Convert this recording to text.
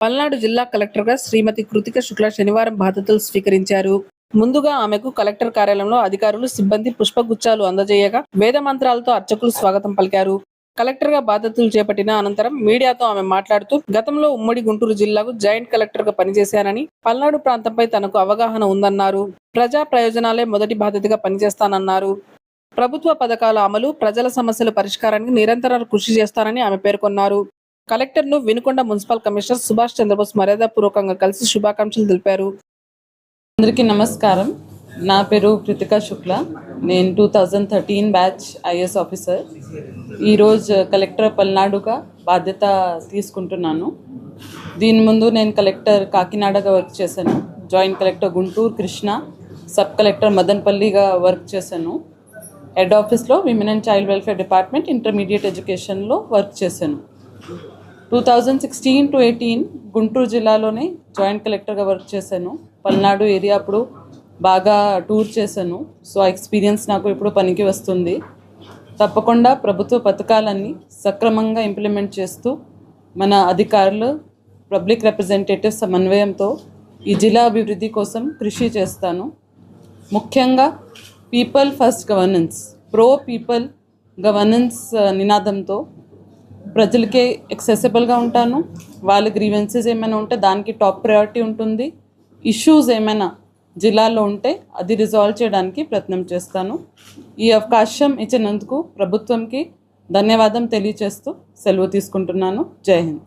పల్నాడు జిల్లా కలెక్టర్గా శ్రీమతి కృతిక శుక్ల శనివారం బాధ్యతలు స్వీకరించారు. ముందుగా ఆమెకు కలెక్టర్ కార్యాలయంలో అధికారులు సిబ్బంది పుష్పగుచ్చాలు అందజేయగా వేద మంత్రాలతో అర్చకులు స్వాగతం పలికారు. కలెక్టర్గా బాధ్యతలు చేపట్టిన అనంతరం మీడియాతో ఆమె మాట్లాడుతూ గతంలో ఉమ్మడి గుంటూరు జిల్లాకు జాయింట్ కలెక్టర్గా పనిచేశానని పల్నాడు ప్రాంతంపై తనకు అవగాహన ఉందన్నారు. ప్రజా ప్రయోజనాలే మొదటి బాధ్యతగా పనిచేస్తానన్నారు. ప్రభుత్వ పథకాల అమలు ప్రజల సమస్యల పరిష్కారానికి నిరంతర కృషి చేస్తానని ఆమె పేర్కొన్నారు. కలెక్టర్ను వినుకొండ మున్సిపల్ కమిషనర్ సుభాష్ చంద్రబోస్ మర్యాదపూర్వకంగా కలిసి శుభాకాంక్షలు తెలిపారు. అందరికీ నమస్కారం. నా పేరు కృతిక శుక్ల. నేను two thousand thirteen batch IS officer ఈరోజు కలెక్టర్ పల్నాడుగా బాధ్యత తీసుకుంటున్నాను. దీని ముందు నేను కలెక్టర్ కాకినాడగా వర్క్ చేశాను. Joint collector Guntur Krishna sub collector మదన్పల్లిగా work చేశాను. హెడ్ ఆఫీస్లో women and child welfare department intermediate ఎడ్యుకేషన్లో వర్క్ చేశాను. Two thousand sixteen to eighteen Guntur జిల్లాలోనే జాయింట్ కలెక్టర్గా వర్క్ చేశాను. పల్నాడు ఏరియా అప్పుడు బాగా టూర్ చేశాను. సో ఆ ఎక్స్పీరియన్స్ నాకు ఇప్పుడు పనికి వస్తుంది. తప్పకుండా ప్రభుత్వ పథకాలన్నీ సక్రమంగా ఇంప్లిమెంట్ చేస్తూ మన అధికారులు పబ్లిక్ రిప్రజెంటేటివ్ సమన్వయంతో ఈ జిల్లా అభివృద్ధి కోసం కృషి చేస్తాను. ముఖ్యంగా people first governance pro people governance నినాదంతో ప్రజలకే ఎక్సెసిబుల్గా ఉంటాను. వాళ్ళ గ్రీవెన్సెస్ ఏమైనా ఉంటే దానికి టాప్ ప్రయారిటీ ఉంటుంది. ఇష్యూస్ ఏమైనా జిల్లాలో ఉంటే అది రిజాల్వ్ చేయడానికి ప్రయత్నం చేస్తాను. ఈ అవకాశం ఇచ్చినందుకు ప్రభుత్వంకి ధన్యవాదం తెలియచేస్తూ సెలవు తీసుకుంటున్నాను. జై హింద్.